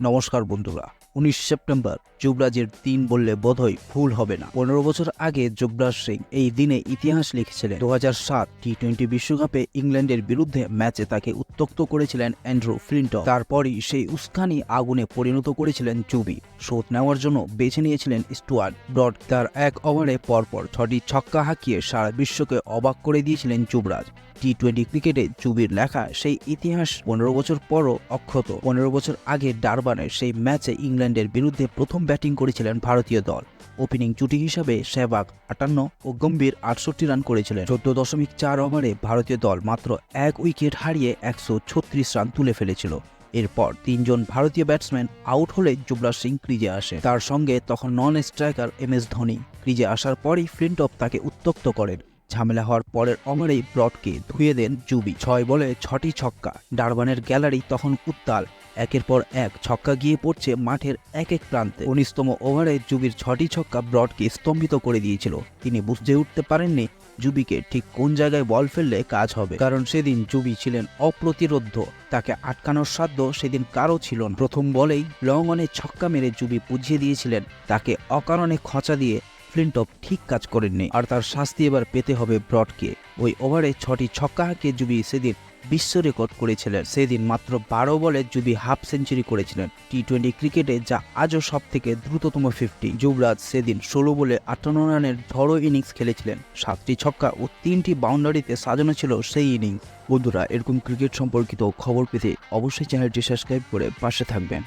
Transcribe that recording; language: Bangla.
নমস্কার বন্ধুরা, উনিশ সেপ্টেম্বর, যুবরাজের দিন বললে বোধহয় ভুল হবে না। পনেরো বছর আগে যুবরাজ সিং এই দিনে ইতিহাস লিখেছিলেন। দু সাত টি টোয়েন্টি বিশ্বকাপে ইংল্যান্ডের বিরুদ্ধে ম্যাচে তাকে উত্তক্ত করেছিলেন অ্যান্ড্রু ফ্লিন্ট তারপরই সেই উস্কানি আগুনে পরিণত করেছিলেন জুবি শোধ নেওয়ার জন্য বেছে নিয়েছিলেন স্টুয়ার্ট। ব্রড তার এক ওভারে পরপর ছটি ছক্কা হাঁকিয়ে সারা বিশ্বকে অবাক করে দিয়েছিলেন যুবরাজ। টি টোয়েন্টি ক্রিকেটে জুবির লেখা সেই ইতিহাস পনেরো বছর পরও অক্ষত। পনেরো বছর আগে ডারবানের সেই ম্যাচে ইংল্যান্ডের বিরুদ্ধে প্রথম ব্যাটিং করেছিলেন ভারতীয় দল। ওপেনিং জুটি হিসাবে সেহবাগ আটান্ন ও গম্ভীর আটষট্টি রান করেছিলেন। চোদ্দ দশমিক চার ওভারে ভারতীয় দল মাত্র এক উইকেট হারিয়ে একশো ছত্রিশ রান তুলে ফেলেছিল। এরপর তিনজন ভারতীয় ব্যাটসম্যান আউট হলে যুবরাজ সিং ক্রিজে আসে। তার সঙ্গে তখন non striker M S Dhoni. ক্রিজে আসার পরই ফ্লিন্টপ তাকে উত্তক্ত করেন। ঝামেলা হওয়ার পরের অমরেই ব্রডকে ধুয়ে দেন জুবি। ছয় বলে ছটি ছক্কা। ডারবানের গ্যালারি তখন উত্তাল। একের পর এক ছক্কা গিয়ে পড়ছে মাঠের এক এক প্রান্তে। উনিশতম ওভারে জুবির ছটি ছক্কা ব্রডকে স্তম্ভিত করে দিয়েছিল। তিনি বুঝতে উঠতে পারেননি জুবিকে ঠিক কোন জায়গায় বল ফেললে কাজ হবে। কারণ সেদিন জুবি ছিলেন অপ্রতিরোধ্য। তাকে আটকানোর সাধ্য সেদিন কারও ছিল না। প্রথম বলেই লং অনে ছক্কা মেরে জুবি বুঝিয়ে দিয়েছিলেন, তাকে অকারণে খচা দিয়ে ফ্লিন্টপ ঠিক কাজ করেননি। আর তার শাস্তি এবার পেতে হবে ব্রডকে। ওই ওভারে ছটি ছক্কা হাঁকিয়ে জুবি সেদিন বিশ্ব রেকর্ড করেছিলেন। সেদিন মাত্র বারো বলে যদি হাফ সেঞ্চুরি করেছিলেন। টি টোয়েন্টি ক্রিকেটে যা আজও সব থেকে দ্রুততম ফিফটি যুবরাজ সেদিন ষোলো বলে আটান্ন রানের ঝড়ো ইনিংস খেলেছিলেন। সাতটি ছক্কা ও তিনটি বাউন্ডারিতে সাজানো ছিল সেই ইনিংস। বন্ধুরা, এরকম ক্রিকেট সম্পর্কিত খবর পেতে অবশ্যই চ্যানেলটি সাবস্ক্রাইব করে পাশে থাকবেন।